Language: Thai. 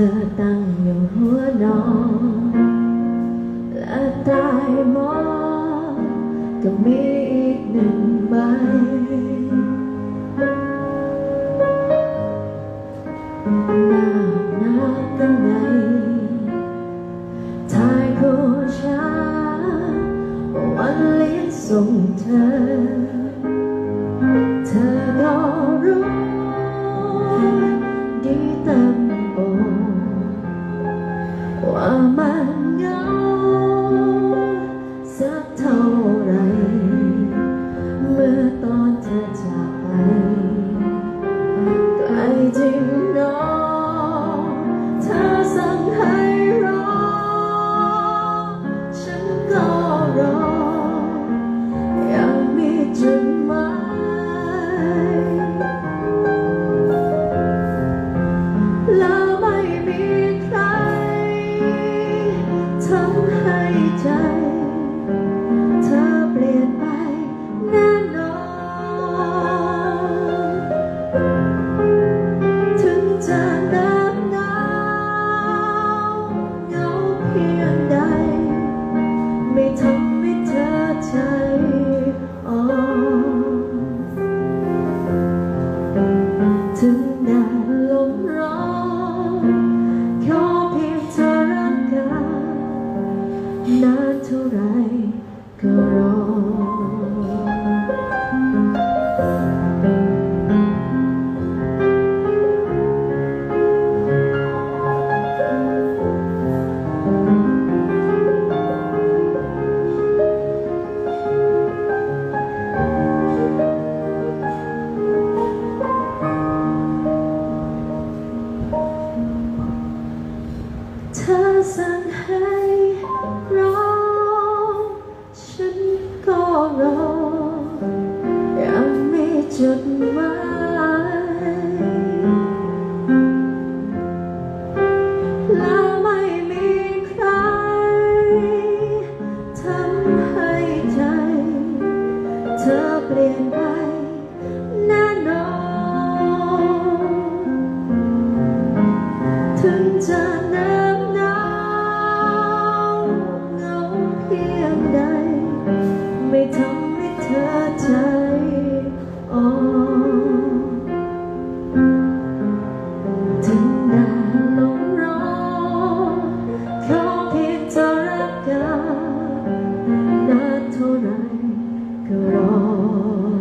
ธอตั้งอยู่หัวนอนและต้หมอนก็มีอีกหนึ่งใบน้าหน้ากันไงถ่ายคู่ฉันวันเลี้ยงส่งเธอ อตอนเธอจากไปไกลจริงน้องเธอสั่งให้รอ ฉันก็รอ ยังมีจุดหมายแล้วไม่มีใครทำให้ใจ นานเท่าไรก็รอ ก็รอยังมีจุดหมาย tonight, girl.